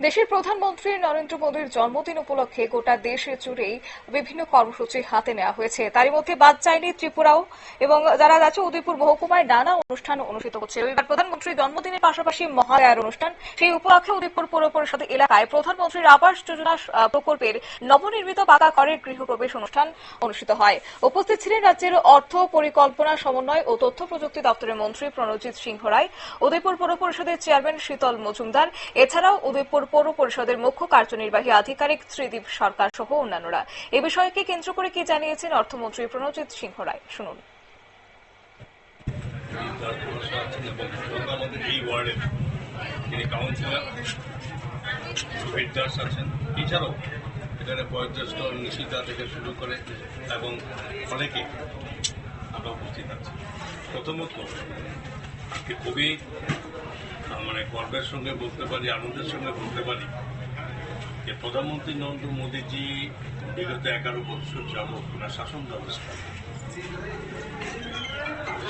দেশের প্রধানমন্ত্রী নরেন্দ্র মোদীর জন্মদিন উপলক্ষে গোটা দেশে জুড়েই বিভিন্ন কর্মসূচি হাতে নেওয়া হয়েছে। তারই মধ্যে বাদ চায়নি ত্রিপুরাও এবং যারা যাচ্ছে উদয়পুর মহকুমায় নানা অনুষ্ঠান অনুষ্ঠিত হচ্ছে। রবিবার প্রধানমন্ত্রীর জন্মদিনের পাশাপাশি মহালয়ার অনুষ্ঠান। সেই উপলক্ষে উদয়পুর পৌর পরিষদ এলাকায় প্রধানমন্ত্রীর আবাস যোজনা প্রকল্পের নবনির্মিত পাকা ঘরের গৃহপ্রবেশ অনুষ্ঠান অনুষ্ঠিত হয়। উপস্থিত ছিলেন রাজ্যের অর্থ পরিকল্পনা, সমন্বয় ও তথ্য প্রযুক্তি দপ্তরের মন্ত্রী প্রণজিৎ সিংহ রায় উদয়পুর পৌর পরিষদের চেয়ারম্যান শীতল মজুমদার। এছাড়াও উদয়পুর পৌর পরিষদের মুখ্য কার্যনির্বাহী আধিকারিক ত্রিদীপ সরকার সহ অন্যান্যরা। এ বিষয়কে কেন্দ্র করে কি জানিয়েছেন অর্থমন্ত্রী প্রণজিৎ সিংহ রায়? শুনুন। এখানে বয়োজ্যেষ্ঠ নিশিতা থেকে শুরু করে এবং অনেকে আমরা উপস্থিত আছি। প্রথমত আজকে খুবই মানে গর্বের সঙ্গে বলতে পারি, আনন্দের সঙ্গে বলতে পারি যে প্রধানমন্ত্রী নরেন্দ্র মোদীজি বিগত এগারো বছর যাবৎ ওনার শাসন ব্যবস্থা।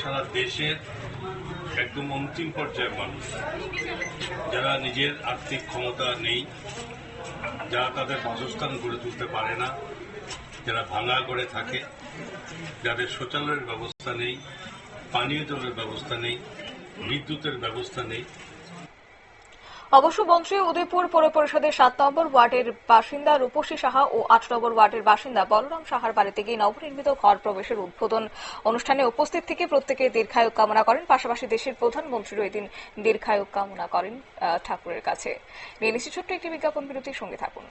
সারা দেশের একদম অন্তিম পর্যায়ের মানুষ, যারা নিজের আর্থিক ক্ষমতা নেই, যারা তাদের বাসস্থান গড়ে তুলতে পারে না, যারা ভাঙা করে থাকে, যাদের শৌচালয়ের ব্যবস্থা নেই, পানীয় জলের ব্যবস্থা নেই বিদ্যুতের ব্যবস্থা নেই। অবশ্য মন্ত্রী উদয়পুর পৌর পরিষদের সাত নম্বর ওয়ার্ডের বাসিন্দা রূপসী সাহা ও আট নম্বর ওয়ার্ডের বাসিন্দা বলরাম সাহার বাড়িতে গিয়ে নবনির্মিত ঘর প্রবেশের উদ্বোধন। অনুষ্ঠানে উপস্থিত থেকে প্রত্যেকে দীর্ঘায়ু কামনা করেন, পাশাপাশি দেশের প্রধানমন্ত্রীও এদিন দীর্ঘায়ু কামনা করেন ঠাকুরের কাছে। ছোট্ট একটি বিজ্ঞাপন বিরতির সঙ্গে থাকুন।